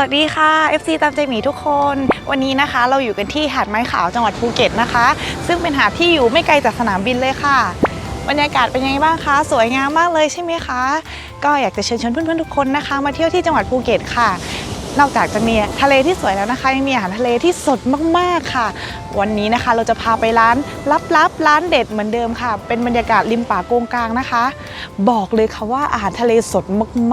สวัสดีค่ะ FC ตามใจหมีทุกคน วันนี้นะคะ เราอยู่กันที่หาดไม้ขาวจังหวัดภูเก็ตนะคะ ซึ่งเป็นหาดที่อยู่ไม่ไกลจากสนามบินเลยค่ะบรรยากาศเป็นยังไงบ้างคะ สวยงามมากเลยใช่ไหมคะ ก็อยากจะเชิญชวนเพื่อนๆทุกคนนะคะ มาเที่ยวที่จังหวัดภูเก็ตค่ะ นอกจากจะมีทะเลที่สวยแล้วนะคะยังมีอาหารทะเลที่สดมากๆค่ะ วันนี้นะคะเราจะพาไปร้านลับๆร้านเด็ดเหมือนเดิมค่ะ เป็นบรรยากาศริมป่าโกงกลางนะคะ บอกเลยค่ะว่าอาหารทะเลสด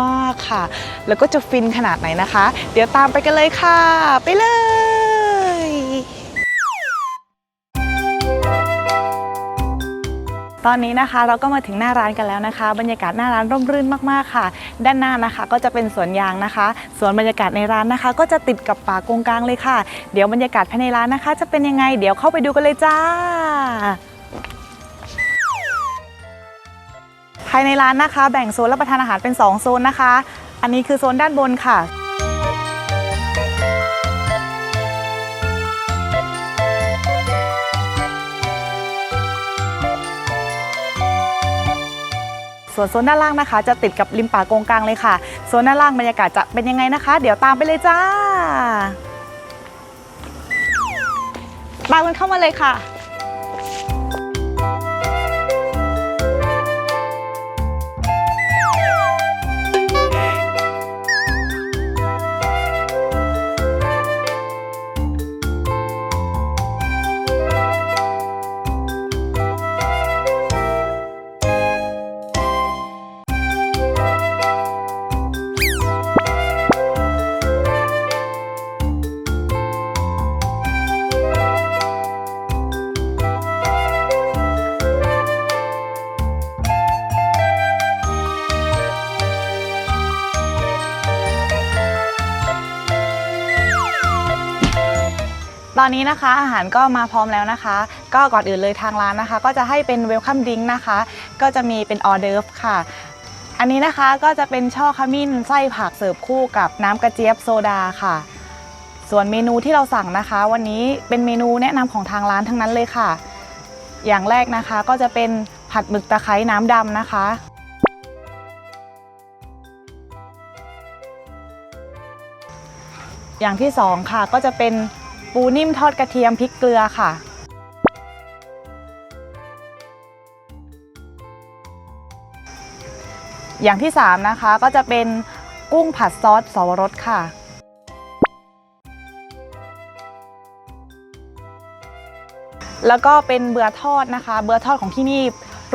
มากๆค่ะ แล้วก็จะฟินขนาดไหนนะคะ เดี๋ยวตามไปกันเลยค่ะ ไปเลย ตอนนี้นะคะเราก็มาถึงหน้าร้านกันแล้วนะคะ บรรยากาศหน้าร้านร่มรื่นมากๆค่ะ ด้านหน้านะคะก็จะเป็นสวนยางนะคะสวนบรรยากาศในร้านนะคะ ก็จะติดกับป่าโกงกลางเลยค่ะ เดี๋ยวบรรยากาศภายในร้านนะคะ จะเป็นยังไง เดี๋ยวเข้าไปดูกันเลยจ้าภายในร้านนะคะ แบ่งโซนรับประทานอาหารเป็น 2 โซนนะคะ อันนี้คือโซนด้านบนค่ะ ส่วนโซนด้านล่างนะคะ จะติดกับริมป่าโกงกลางเลยค่ะโซนด้านล่างบรรยากาศจะเป็นยังไงนะคะ เดี๋ยวตามไปเลยจ้าตามกันเข้ามาเลยค่ะ อนนี้นะคะอาหารก็มาพร้อมแล้วนะคะ ก็ก่อนอื่นเลยทางร้านนะคะ ก็จะให้เป็นเวลคัมดิงนะคะ ก็จะมีเป็นออเดิร์ฟค่ะอันนี้นะคะก็จะเป็นช่อขมิ้นไส้ผักเสิร์ฟคู่กับน้ำกระเจี๊ยบโซดาค่ะ ส่วนเมนูที่เราสั่งนะคะ วันนี้เป็นเมนูแนะนำของทางร้านทั้งนั้นเลยค่ะ อย่างแรกนะคะก็จะเป็นผัดหมึกตะไคร้น้ำดำนะคะ อย่างที่สองค่ะก็จะเป็น ปูนิ่มทอดกระเทียมพริกเกลือค่ะ อย่างที่สามนะคะก็จะเป็นกุ้งผัดซอสสวรสค่ะ แล้วก็เป็นเบือทอดนะคะ เบือทอดของที่นี่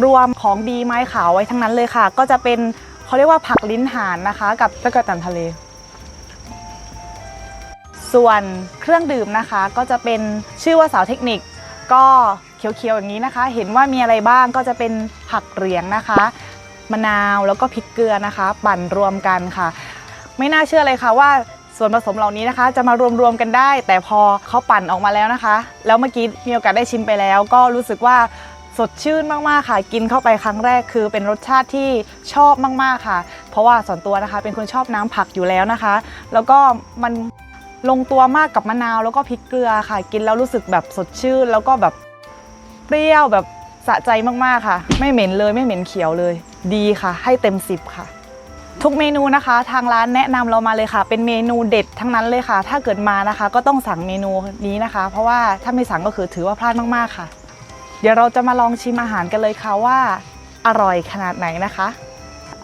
รวมของดีไม้ขาวไว้ทั้งนั้นเลยค่ะ ก็จะเป็นเขาเรียกว่าผักลิ้นหานนะคะ กับตะกะตันทะเล ส่วนเครื่องดื่มนะคะก็จะเป็นชื่อว่าสาวเทคนิค ก็เขียวๆอย่างนี้นะคะ เห็นว่ามีอะไรบ้างก็จะเป็นผักเหรียงนะคะ มะนาวแล้วก็พริกเกลือนะคะ ปั่นรวมกันค่ะ ไม่น่าเชื่อเลยค่ะว่าส่วนผสมเหล่านี้นะคะ จะมารวมๆกันได้ แต่พอเขาปั่นออกมาแล้วนะคะ แล้วเมื่อกี้มีโอกาสได้ชิมไปแล้ว ก็รู้สึกว่าสดชื่นมากๆค่ะ กินเข้าไปครั้งแรกคือเป็นรสชาติที่ชอบมากๆค่ะ เพราะว่าส่วนตัวนะคะ เป็นคนชอบน้ำผักอยู่แล้วนะคะ แล้วก็มัน ลงตัวมากกับมะนาวแล้วก็พริกเกลือค่ะ กินแล้วรู้สึกแบบสดชื่น แล้วก็แบบเปรี้ยวแบบสะใจมากๆค่ะ ไม่เหม็นเลยไม่เหม็นเขียวเลย ดีค่ะ ให้เต็มสิบค่ะ ทุกเมนูนะคะ ทางร้านแนะนำเรามาเลยค่ะ เป็นเมนูเด็ดทั้งนั้นเลยค่ะ ถ้าเกิดมานะคะ ก็ต้องสั่งเมนูนี้นะคะ เพราะว่าถ้าไม่สั่งก็คือถือว่าพลาดมากๆค่ะ เดี๋ยวเราจะมาลองชิมอาหารกันเลยค่ะว่า อร่อยขนาดไหนนะคะ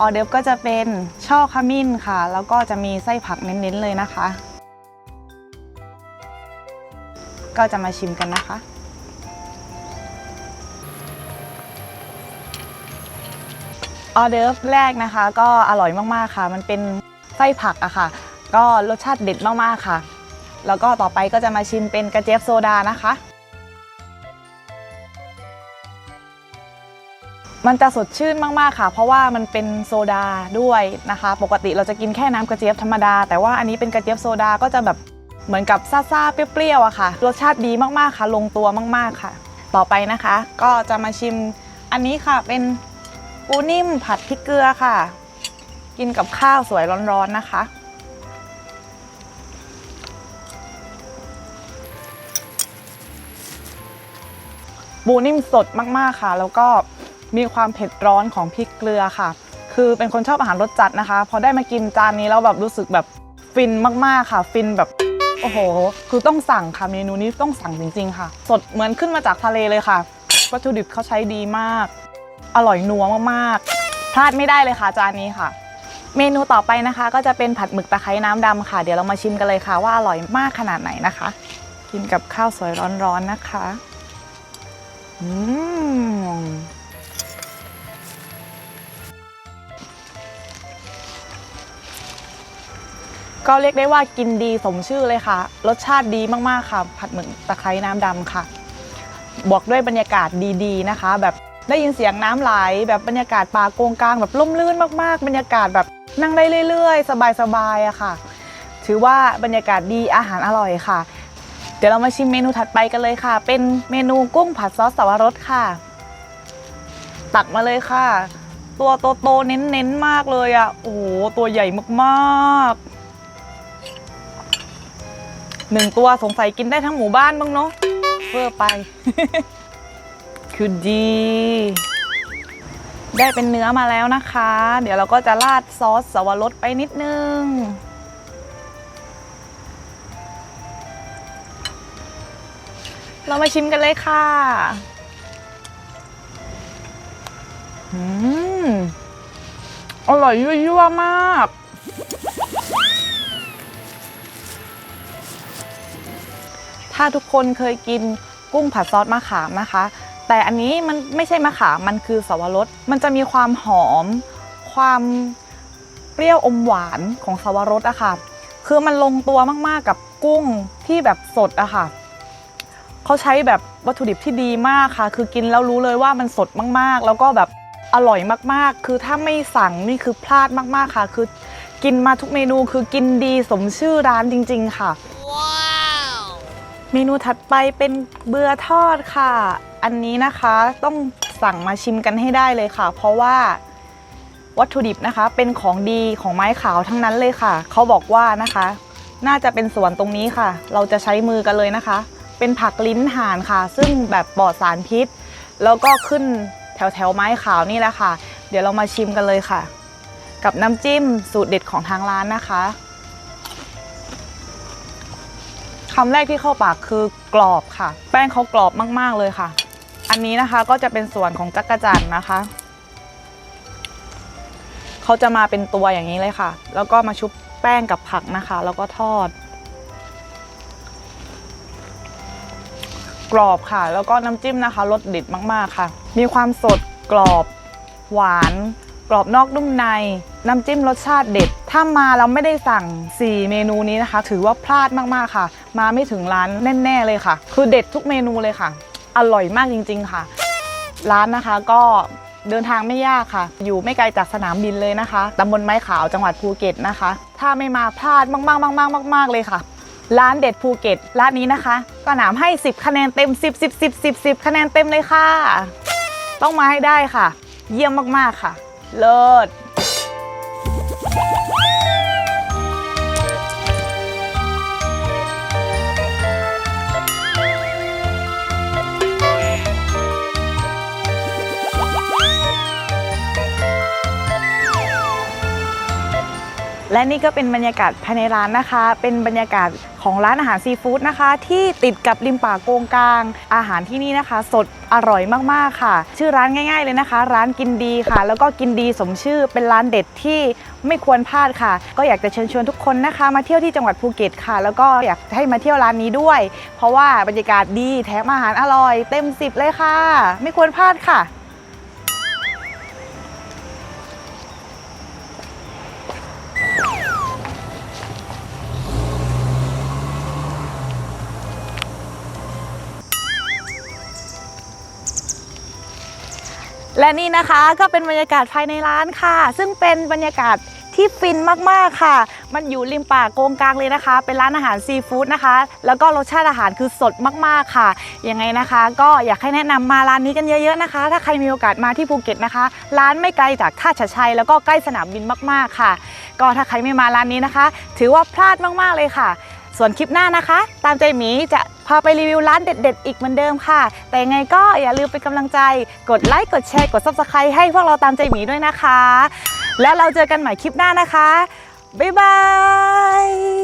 ออเดฟก็จะเป็นช่อขมิ้นค่ะ แล้วก็จะมีไส้ผักเน้นๆเลยนะคะ ก็จะมาชิมกันนะคะ ออเดิร์ฟแรกนะคะ ก็อร่อยมากๆค่ะ มันเป็นไส้ผักอะค่ะ ก็รสชาติเด็ดมากๆค่ะ แล้วก็ต่อไปก็จะมาชิมเป็นกระเจี๊ยบโซดานะคะ มันจะสดชื่นมากๆค่ะ เพราะว่ามันเป็นโซดาด้วยนะคะ ปกติเราจะกินแค่น้ำกระเจี๊ยบธรรมดา แต่ว่าอันนี้เป็นกระเจี๊ยบโซดาก็จะแบบ เหมือนกับซ่าๆ เปรี้ยวๆอะค่ะ รสชาติดีมากๆค่ะ ลงตัวมากๆค่ะ ต่อไปนะคะ ก็จะมาชิมอันนี้ค่ะเป็นปูนิ่มผัดพริกเกลือค่ะ กินกับข้าวสวยร้อนๆนะคะ ปูนิ่มสดมากๆค่ะ แล้วก็มีความเผ็ดร้อนของพริกเกลือค่ะ คือเป็นคนชอบอาหารรสจัดนะคะ พอได้มากินจานนี้แล้วแบบรู้สึกแบบฟินมากๆค่ะ ฟินแบบ โอ้โห คือต้องสั่งค่ะเมนูนี้ต้องสั่งจริง ๆ ค่ะ สดเหมือนขึ้นมาจากทะเลเลยค่ะ วัตถุดิบเขาใช้ดีมาก อร่อยนัวมากๆ พลาดไม่ได้เลยค่ะจานนี้ค่ะ เมนูต่อไปนะคะ ก็จะเป็นผัดหมึกตะไคร้น้ำดำค่ะ เดี๋ยวเรามาชิมกันเลยค่ะ ว่าอร่อยมากขนาดไหนนะคะ กินกับข้าวสวยร้อนๆนะคะ อืม ก็เรียกได้ว่ากินดีสมชื่อเลยค่ะ รสชาติดีมากๆค่ะ ผัดเหมึกตะไคร้น้ำดำค่ะ บวกด้วยบรรยากาศดีๆนะคะ แบบได้ยินเสียงน้ำไหล แบบบรรยากาศป่าโกงกลางแบบร่มรื่นมากๆ บรรยากาศแบบนั่งได้เรื่อยๆ สบายๆอะค่ะ ถือว่าบรรยากาศดีอาหารอร่อยค่ะ เดี๋ยวเรามาชิมเมนูถัดไปกันเลยค่ะ เป็นเมนูกุ้งผัดซอสสับปะรดค่ะ ตักมาเลยค่ะ ตัวโตๆเน้นๆมากเลยอะโอ้โหตัวใหญ่มากๆ หนึ่งตัวสงสัยกินได้ทั้งหมู่บ้านบ้างเนาะเพื่อไป คือดี ได้เป็นเนื้อมาแล้วนะคะ เดี๋ยวเราก็จะราดซอสสวรสไปนิดนึงเรามาชิมกันเลยค่ะ อืม อร่อยยั่วๆมาก ถ้าทุกคนเคยกินกุ้งผัดซอสมะขามนะคะ แต่อันนี้มันไม่ใช่มะขามมันคือสวรสมันจะมีความหอม ความเปรี้ยวอมหวานของสวรสอะค่ะ คือมันลงตัวมากๆกับกุ้งที่แบบสดอะค่ะเขาใช้แบบวัตถุดิบที่ดีมากค่ะ คือกินแล้วรู้เลยว่ามันสดมากๆ แล้วก็แบบอร่อยมากๆ คือถ้าไม่สั่งนี่คือพลาดมากๆค่ะ คือกินมาทุกเมนูคือกินดีสมชื่อร้านจริง ๆ ค่ะ เมนูถัดไปเป็นเบือทอดค่ะ อันนี้นะคะต้องสั่งมาชิมกันให้ได้เลยค่ะ เพราะว่าวัตถุดิบนะคะ เป็นของดีของไม้ขาวทั้งนั้นเลยค่ะ เขาบอกว่านะคะ น่าจะเป็นส่วนตรงนี้ค่ะ เราจะใช้มือกันเลยนะคะ เป็นผักลิ้นห่านค่ะ ซึ่งแบบปลอดสารพิษ แล้วก็ขึ้นแถวแถวไม้ขาวนี่แหละค่ะ เดี๋ยวเรามาชิมกันเลยค่ะ กับน้ำจิ้มสูตรเด็ดของทางร้านนะคะ คำแรกที่เข้าปากคือกรอบค่ะ แป้งเขากรอบมากๆเลยค่ะ อันนี้นะคะก็จะเป็นส่วนของจักรจันนะคะเขาจะมาเป็นตัวอย่างนี้เลยค่ะ แล้วก็มาชุบแป้งกับผักนะคะ แล้วก็ทอด กรอบค่ะ แล้วก็น้ำจิ้มนะคะรสเด็ดมากๆค่ะ มีความสดกรอบ หวาน กรอบนอกนุ่มใน น้ำจิ้มรสชาติเด็ด ถ้ามาเราไม่ได้สั่ง 4 เมนูนี้นะคะ ถือว่าพลาดมากๆค่ะ มาไม่ถึงร้านแน่ๆเลยค่ะ คือเด็ดทุกเมนูเลยค่ะ อร่อยมากจริง ๆค่ะ ร้านนะคะก็เดินทางไม่ยากค่ะ อยู่ไม่ไกลจากสนามบินเลยนะคะ ตำบลไม้ขาวจังหวัดภูเก็ตนะคะ ถ้าไม่มาพลาดมากๆมากๆมากๆเลยค่ะ ร้านเด็ดภูเก็ต ร้านนี้นะคะ ก็หนามให้ 10 คะแนนเต็ม 10 10 10 10 10คะแนนเต็มเลยค่ะ ต้องมาให้ได้ค่ะ เยี่ยมมากๆค่ะ เลิศ และนี่ก็เป็นบรรยากาศภายในร้านนะคะ เป็นบรรยากาศของร้านอาหารซีฟู้ดนะคะ ที่ติดกับริมป่าโกงกลาง อาหารที่นี่นะคะ สดอร่อยมากๆค่ะ ชื่อร้านง่าย ๆ เลยนะคะ ร้านกินดีค่ะ แล้วก็กินดีสมชื่อเป็นร้านเด็ดที่ไม่ควรพลาดค่ะ ก็อยากจะเชิญชวนทุกคนนะคะ มาเที่ยวที่จังหวัดภูเก็ตค่ะ แล้วก็อยากให้มาเที่ยวร้านนี้ด้วย เพราะว่าบรรยากาศดีแถมอาหารอร่อย เต็มสิบเลยค่ะ ไม่ควรพลาดค่ะ และนี่นะคะก็เป็นบรรยากาศภายในร้านค่ะ ซึ่งเป็นบรรยากาศที่ฟินมากๆค่ะ มันอยู่ริมป่าโกงกลางเลยนะคะ เป็นร้านอาหารซีฟู้ดนะคะ แล้วก็รสชาติอาหารคือสดมากๆค่ะ ยังไงนะคะ ก็อยากให้แนะนำมาร้านนี้กันเยอะๆนะคะ ถ้าใครมีโอกาสมาที่ภูเก็ตนะคะ ร้านไม่ไกลจากท่าฉะชัยแล้วก็ใกล้สนามบินมากๆค่ะ ก็ถ้าใครไม่มาร้านนี้นะคะ ถือว่าพลาดมากๆเลยค่ะ ส่วนคลิปหน้านะคะ ตามใจหมีจะพาไปรีวิวร้านเด็ด ๆ อีกเหมือนเดิมค่ะ แต่ยังไงก็อย่าลืมเป็นกำลังใจ กดไลค์ กดแชร์ กด subscribe ให้พวกเราตามใจหมีด้วยนะคะ แล้วเราเจอกันใหม่คลิปหน้านะคะ บ๊ายบาย